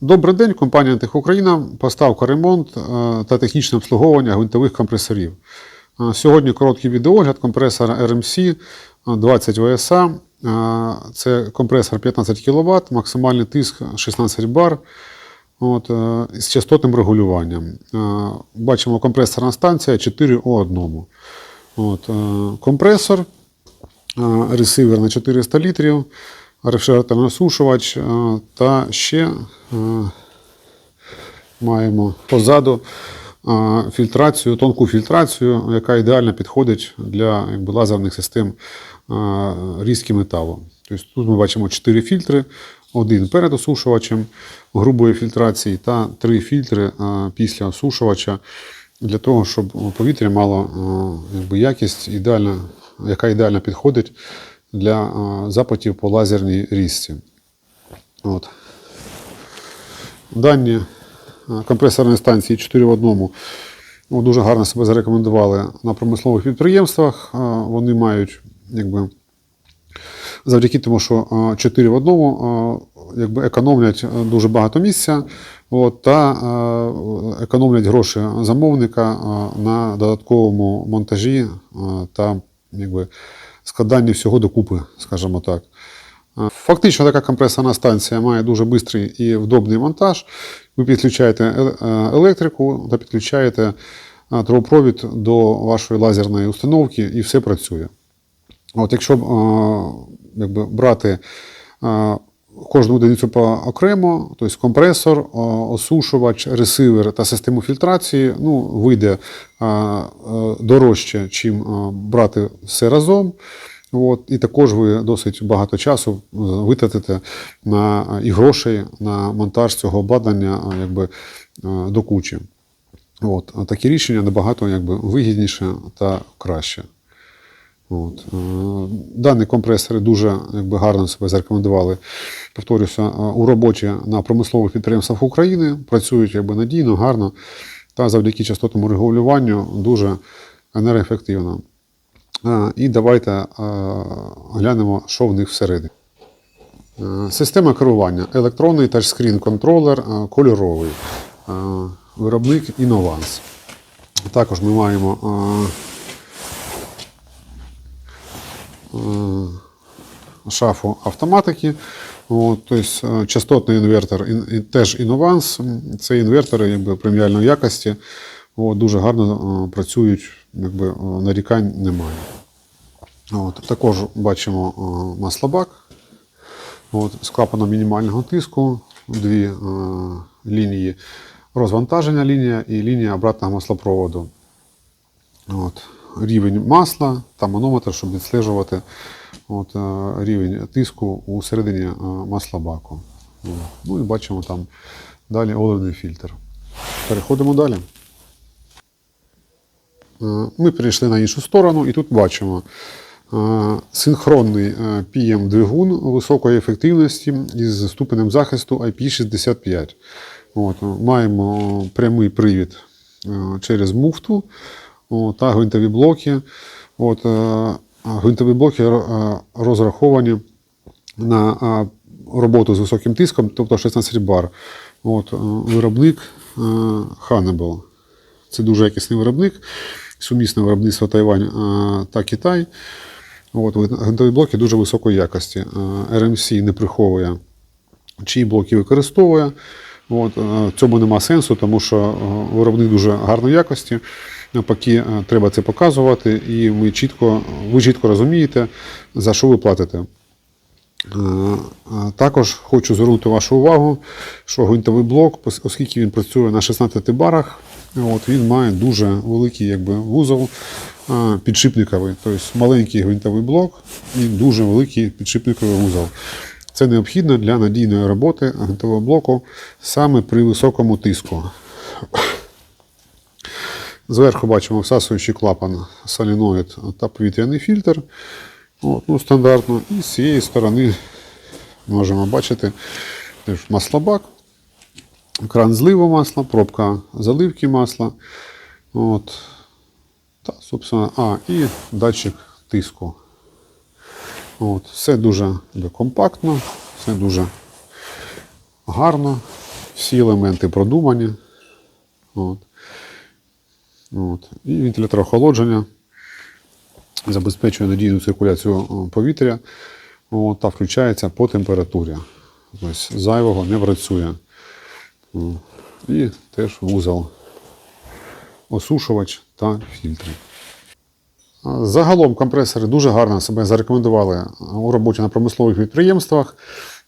Добрий день, компанія Антих Україна. Поставка, ремонт е, та технічне обслуговування гвинтових компресорів. Е, Сьогодні короткий відеогляд компресора RMC 20 VSA. Е, Це компресор 15 кВт, максимальний тиск 16 бар. От, е, з частотним регулюванням. Бачимо компресорна станція 4 у 1. От, компресор, ресивер на 400 літрів, е, та ще маємо позаду фільтрацію, тонку фільтрацію, яка ідеально підходить для якби, лазерних систем різки металу. Тобто тут ми бачимо 4 фільтри, один перед осушувачем грубої фільтрації та три фільтри після осушувача для того, щоб повітря мало якби, якість, ідеально, яка ідеально підходить для е, запитів по лазерній різці. От. Дані е, компресорної станції 4 в 1 ну, дуже гарно себе зарекомендували на промислових підприємствах. Е, Вони мають якби, завдяки тому, що е, 4 в 1 е, якби, економлять дуже багато місця от, та економлять гроші замовника на додатковому монтажі та якби, складання всього докупи, скажімо так. Фактично така компресорна станція має дуже швидкий і вдобний монтаж. Ви підключаєте е- е, електрику та підключаєте е, трубопровід до вашої лазерної установки і все працює. От якщо якби, брати кожну одиницю окремо, тобто компресор, осушувач, ресивер та систему фільтрації, ну, вийде е, дорожче, чим е, брати все разом. От, і також ви досить багато часу е, витратите на і грошей на монтаж цього обладнання якби, до кучі. От, такі рішення набагато якби, вигідніше та краще. От. е, Дані компресори дуже якби, гарно себе зарекомендували. Повторюся, е, у роботі на промислових підприємствах України працюють якби, надійно, гарно та завдяки частотному регулюванню дуже енергоефективно. Е, І давайте глянемо, що в них всередині. Система керування. Електронний тачскрін контролер кольоровий. Виробник Innovans. Також ми маємо е, е, шафу автоматики. От, тобто, е, частотний інвертор ін- і теж Innovans. Це інвертори якби, преміальної якості. От, дуже гарно е, працюють, якби, е, нарікань немає. От, також бачимо е, маслобак от, з клапаном мінімального тиску, дві е, лінії розвантаження лінія і лінія обратного маслопроводу. От, рівень масла та манометр, щоб відстежувати от, е, рівень тиску у середині е, маслобаку. Ну і бачимо там далі оливний фільтр. Переходимо далі. Е, Ми перейшли на іншу сторону і тут бачимо синхронний PM-двигун високої ефективності із ступенем захисту IP65. От, маємо прямий привід через муфту о, та гвинтові блоки. От, е, гвинтові блоки е, розраховані на роботу з високим тиском, тобто 16 бар. От, е, виробник Hannibal. Це дуже якісний виробник, сумісне виробництво Тайвань та Китай. От, гвинтові блоки дуже високої якості. RMC не приховує, чиї блоки використовує. От, цьому нема сенсу, тому що виробник дуже гарної якості. Навпаки, е, треба це показувати, і ми чітко, ви чітко розумієте, за що ви платите. Е, е, Також хочу звернути вашу увагу, що гвинтовий блок, оскільки він працює на 16 барах, от, він має дуже великий якби, вузол підшипниковий, тобто маленький гвинтовий блок і дуже великий підшипниковий вузол. Це необхідно для надійної роботи гвинтового блоку саме при високому тиску. Зверху бачимо всасуючий клапан соліноїд та повітряний фільтр. От, ну, стандартно. І з цієї сторони можемо бачити маслобак, кран зливу масла, пробка заливки масла. От. Та, собственно, а, і датчик тиску. От, все дуже компактно, все дуже гарно, всі елементи продумані. От. От. І вентилятор охолодження забезпечує надійну циркуляцію повітря от, та включається по температурі. Тобто зайвого не працює. І теж вузол осушувач та фільтри. Загалом компресори дуже гарно себе зарекомендували у роботі на промислових підприємствах,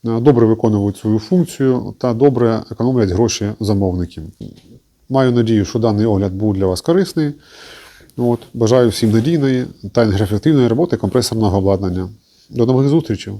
е, добре виконують свою функцію та добре економлять гроші замовників. Маю надію, що даний огляд був для вас корисний. От, бажаю всім надійної та енергоефективної роботи компресорного обладнання. До нових зустрічей!